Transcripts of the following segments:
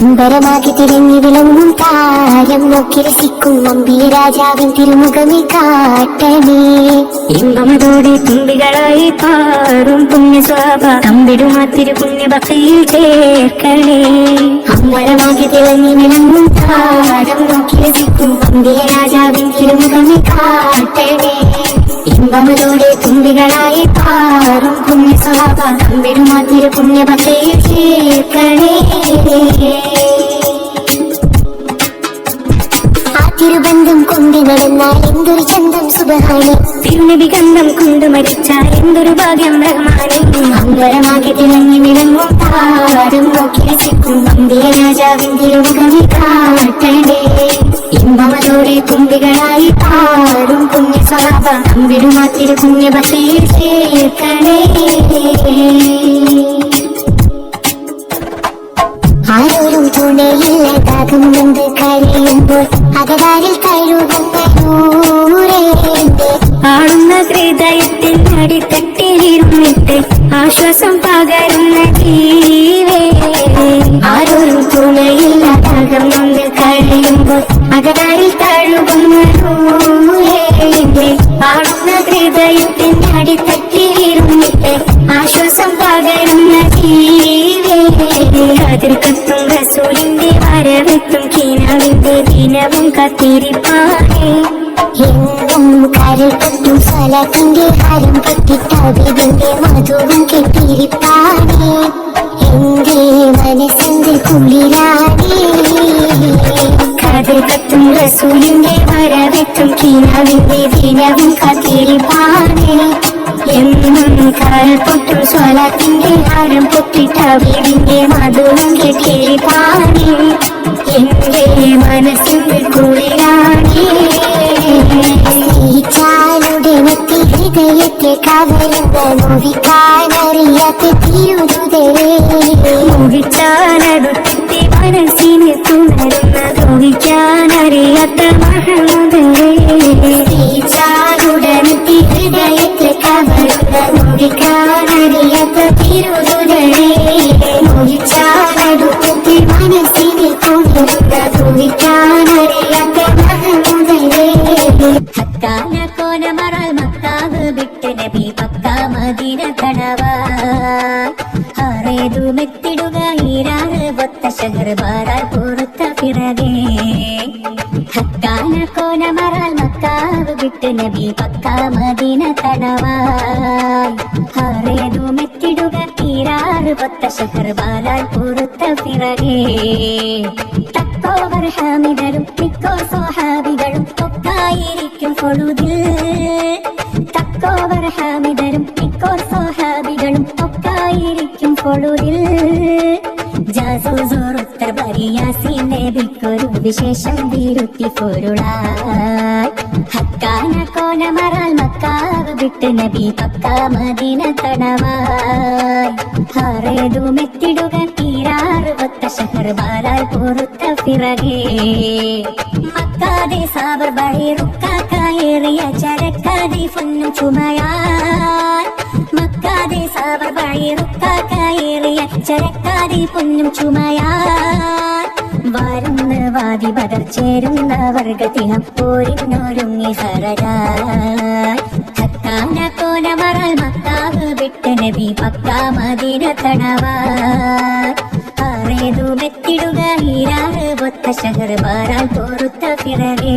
സുന്ദരമാക്കി തിരഞ്ഞു വിളങ്ങും താരം നോക്കി രസിക്കും നമ്പിയ രാജാവിൻ തിരുമുഖമേ കാട്ടണേ. ഇമ്പമതോടെ തുമ്പികളായി പാറും പുണ്യസ്വാഭ തമ്പിടുമാ തിരുപുണ്യഭക്തിയിൽ ചേർക്കണേ അമ്പലമാക്കി തിരഞ്ഞു വിളങ്ങും താരം നോക്കി രസിക്കും നമ്പിയ രാജാവിൻ തിരുമുഖമേ കാട്ടണേ. ഇമ്പമതോടെ തുമ്പികളായി പാറും പുണ്യസ്വാഭ തമ്പിടുമാ മാതിര ചേർക്കണേ ആ തിരുബന്ധം കൊണ്ടു നടന്നാൽ എന്തൊരു ചന്തം സുബഹാനി തിരുനബി ഗന്ധം കൊണ്ട് മരിച്ച എന്തൊരു ഭാഗ്യം റഹ്മാനെ അമ്പലമാകെ തിളങ്ങി വിളങ്ങും താരം നോക്കി രസിക്കും രാജാവിൻ തിരുമുഖമി കാട്ടണേ ഇമ്പമതോടെ തുമ്പികളായി പുണ്യസാപ അമ്പിടുമാ തിരുപുണ്യഭക്തിയിൽ ചേർക്കണേ ആരോരും തുണയില്ല ദാഹം കൊണ്ട് കഴിയുമ്പോൾ അകതാരിൽ കഴുകുന്ന ആളുന്ന ഹൃദയത്തിൽ അടിത്തട്ടിലിരുന്നിട്ട് ആശ്വാസം പകരുന്ന ജീവേ ആരോരും തുണയില്ലാതാകം കൊണ്ട് കഴിയുമ്പോൾ അകതാരിൽ അടിത്തട്ടിലിരുന്നിട്ട് ആശ്വാസം പകരുന്ന അതിൽ കത്തും റസൂലിന്റെ വരവെത്തും കീനാവിന്റെ ദിനവും കത്തിരിപ്പാണേ എങ്ങും കരൾ പറ്റും സ്വലത്തിന്റെ ഹരം പറ്റിട്ടവിതിന്റെ മധുവും കെട്ടിരിപ്പാടേ എന്റെ മനസ്സിന്റെ കുളിരാണേ കതിർ കത്തും റസൂലിന്റെ വരവെത്തും കീനാവിന്റെ ദിനവും കത്തിരിപ്പാണേ എന്നും കാൽപ്പൊട്ടും സ്വലത്തിന്റെ ഹാരം പൊട്ടിട്ട വീടിന്റെ മധുവും കെട്ടിരിപ്പാണേ എന്റെ മനസ്സിന്റെ കുളിരാണേ സ്നേഹിച്ചാലുടനെത്തി ഹൃദയത്തെ കവരുന്ന നോവിക്കാനറിയാത്ത തിരുതുതരേ മോഹിച്ചാലടുത്തെത്തി മനസ്സിനെ തുണരുന്ന ദ്രോഹിക്കാനറിയാത്ത മഹമുദരേ മനസ്സിനെ കൊണ്ടുവന്ന നോവിക്കാനറിയാത്ത മഹമുദരേ ഹക്കാന കോനമറൽ മക്കാവ് വിട്ട് നബി പക്ക മദീന കടവ ഹറേതു മെത്തിടുക ഈരാറ് ഒത്ത ശഹർ ബാറാൽ പുറത്ത പിറകെ ഹക്കാന കോനമറൽ മക്കാവ് വിട്ട് നബി പക്ക മദീന കടവ ഹറേതു മെത്തിടുക ഈരാറ് ഒത്ത ശഹർ ബാലാൽ പൊറുത്ത പിറകേ. തക്കോവർ ഹാമിദരും മിക്കോ സ്വഹാബികളും ഒക്കായിരിക്കും പൊഴുതിൽ തക്കോവർ ഹാമിദരും മിക്കോ സ്വഹാബികളും ഒക്കായിരിക്കും പൊഴുതിൽ ജാസൂസോറുത്തർ പരിയാസി ബിക്കൊരു വിശേഷം വിരുത്തി പൊരുളായി ഹക്കാന കോന മറാൽ മക്കാവ് വിട്ട് നബി പക്ക മദീന തടവായി. ഹറേതു മെത്തിടുക തീരാറ് ഒത്ത ഷഹർ ബാലാൽ പൊറുത്ത പിറകേ. മക്കാതെ സാബർ ബഹിറുക്കായേറിയ ചരക്കാതെ പൊന്നും ചുമയാൽ മക്കാതെ സാബർ ബഹിറുക്കായേറിയ ചരക്കാതെ പൊന്നും ചുമയാൽ വരുന്ന വാദി ബദർ ചേരുന്ന വർഗത്തിഹം പോരിന്നൊരുങ്ങി ഹരജായി ഹക്കാന കോന മറൽ മക്കാവ് വിട്ട് നബി പക്കാ മദീന തടവായി ആറേതു മെത്തിടുക ശഹർ ബാറാൽ പൊറുത്ത പിറവേ.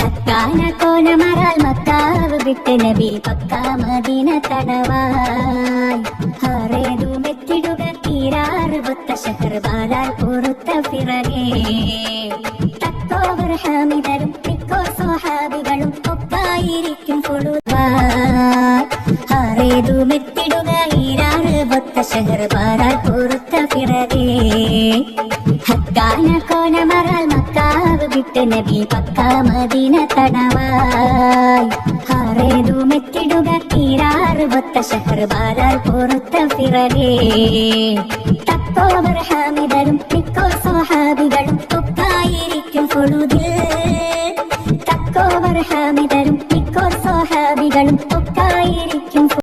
ഹക്കാന കോന മറാൽ മക്കാവ് വിട്ട് നബി പക്കാ മദീന തടവായി തക്കോവർ ഹാമിദരും മിക്കോ സ്വഹാബികളും ഒക്കായിരിക്കും പൊഴുതാറേതു മെത്തിടുക ഈരാറ് ഒത്ത ഷഹർ ബാറാൽ പൊറുത്ത പിറകെ. ഹക്കാന കോന മറാൽ മക്കാവ് വിട്ട് നബി പക്ക മദീന തടവായി ഹാറേതു മെത്തിടുക ഈരാറ് ഒത്ത ഷഹർ ബാറാൽ പൊറുത്ത പിറകെ. തക്കോവർ ഹാമിദരും മിക്കോ